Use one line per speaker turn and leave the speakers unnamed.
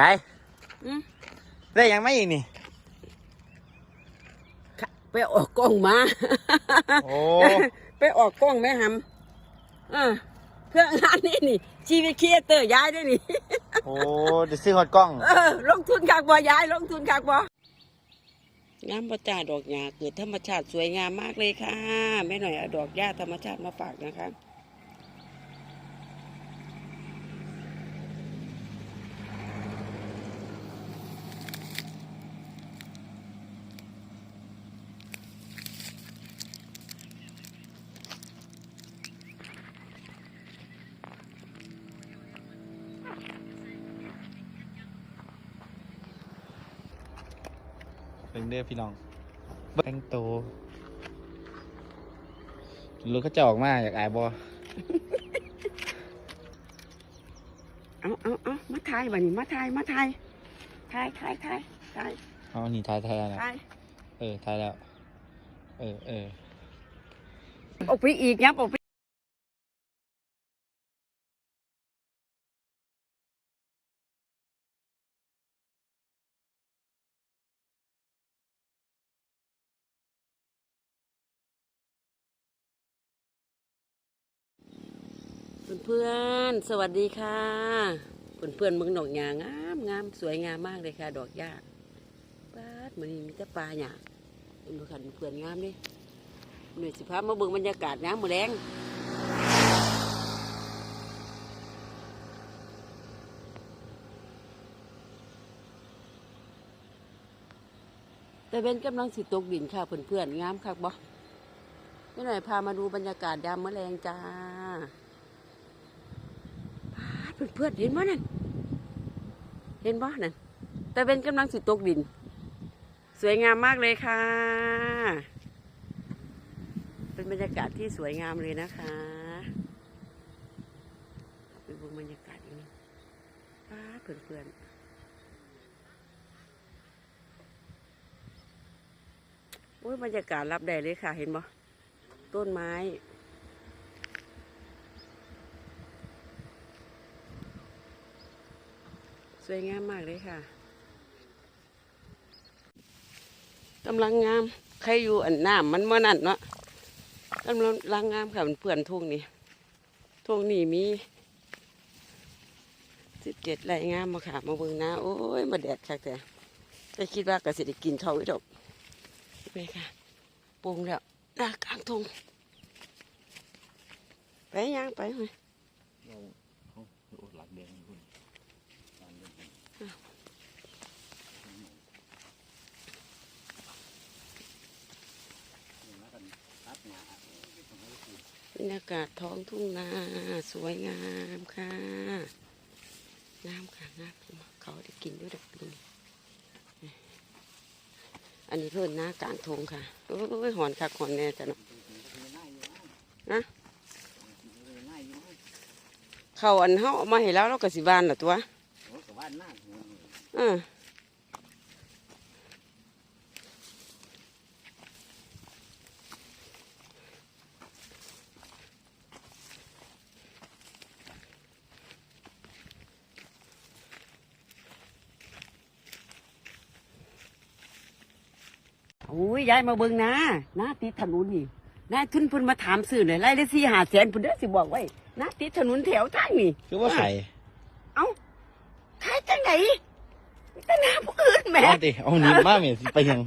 ยาย
อืม
ได้ยังไม่อีกนี่
ไปออกกล้องมา
โอ้
ไปออกกล้องแม่หำเออเพื่องานนี้นี่ชีวิตครีเอเตอร์ย้ายได้นี่
โอ้เดี๋ยวซื้อฮอตกล้อง
เออ ลงทุนคักบ่ย้ายลงทุนคักบ่งามประจาดอกหญ้าเกิดธรรมชาติสวยงามมากเลยค่ะแม่หน่อยเอาดอกหญ้าธรรมชาติมาฝากนะคะ
เป็นเด้อพี่น้องแบงโตรถเขาจะออกมาอยากอายบอ
เอาเอาเอามาถ่ายบัดนี้มาถ่ายมาถ่ายถ่ายถ่ายถ่ายถ่าย
เอานี่ทายแท้นะ
ถ่าย
เออทายแล้ว เออเออ
ออกไปอีกยับออกไป เพื่อนๆ สวัสดีค่ะ เพื่อนเพื่อนๆมืองดอกหญ้างามงามสวยงามมากเลยค่ะ ดอกหญ้าป้าดมันนี้มีแต่ปลาหญ้าเห็นบ่คันเพื่อนงามดิหน่วยสิพามาเบิ่งบรรยากาศน้ำมือแรงแต่เป็นกำลังสิตกดินค่ะเพื่อนๆงามคักบ่นี่หน่อยพามาดูบรรยากาศยามมือแรงจ้า เพื่อนเพื่อนเห็นบ่นั่นเห็นบ่นั่นแต่เป็นกำลังสิตกดิน สวยงามมากเลยค่ะ เป็นบรรยากาศที่สวยงามเลยนะคะไปดูบรรยากาศอีกนิดป้าเพื่อนเพื่อนๆโอ้ยบรรยากาศรับได้เลยค่ะเห็นบ่ต้นไม้ วยงามมากเลยค่ะกำลังงาม ใครอยู่อันน้ำมันเมื่อนั่นเนาะกำลังงามค่ะเพื่อนทุ่งนี้ทุ่งนี้มีสิบเจ็ดไรงามมาค่ะ มาเบิ่งนะโอ้ย มาแดดคักแต่แต่คิดว่ากสิได้กินเท่าไว้ดอกไปค่ะปุงแล้วหน้ากลางทุ่งไปยังไปไหม
หลักเดียงคุณ
บรรยากาศท้องทุ่งนาสวยงามค่ะงามค่ะงามเขาได้กินด้วยดอกปีอันนี้เพิ่นหน้ากลางทงค่ะโอ้ยหอนคักหอนแน่จ้ะเนาะนะเขาอันเฮาเอามาให้แล้วเราก็สิบานละตัวเออโอ้ยยายมาเบิ่งนะหน้าติดถนนนี่นายทุนเพิ่นมาถามซื้อเลยไล่ได้สี่หาแสนเพิ่นเด้อสิบอกไว้หน้าติดถนนแถวทางนี่
คือว่าไข่
เอ้าขายจังไหน แต่หน้าผู้อื่นแหม่
เอาดิเอาหนีมาแม่สิไปยัง